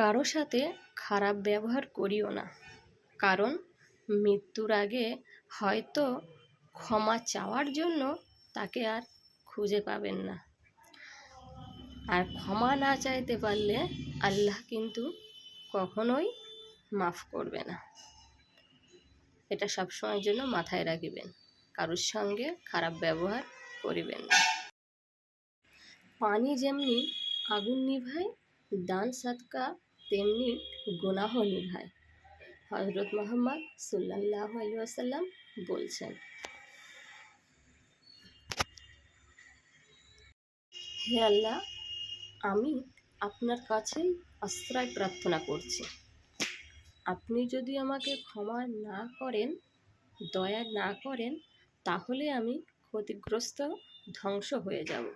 কারও সাথে খারাপ ব্যবহার করিও না। কারণ মৃত্যুর আগে হয়তো ক্ষমা চাওয়ার জন্য তাকে আর খুঁজে পাবেন না। আর ক্ষমা না চাইতে পারলে আল্লাহ কিন্তু কখনোই মাফ করবে না। এটা সবসময়ের জন্য মাথায় রাখিবেন, কারোর সঙ্গে খারাপ ব্যবহার করিবেন না। পানি যেমনি আগুন নিভায়, দান সাদকা তেমনি গুনাহ নিভায়। হজরত মোহাম্মদ সাল্লাহ আসাল্লাম বলছেন, হে আল্লাহ, আমি আপনার কাছে আশ্রয় প্রার্থনা করছি। আপনি যদি আমাকে ক্ষমা না করেন, দয়া না করেন, তাহলে আমি ক্ষতিগ্রস্ত ধ্বংস হয়ে যাব।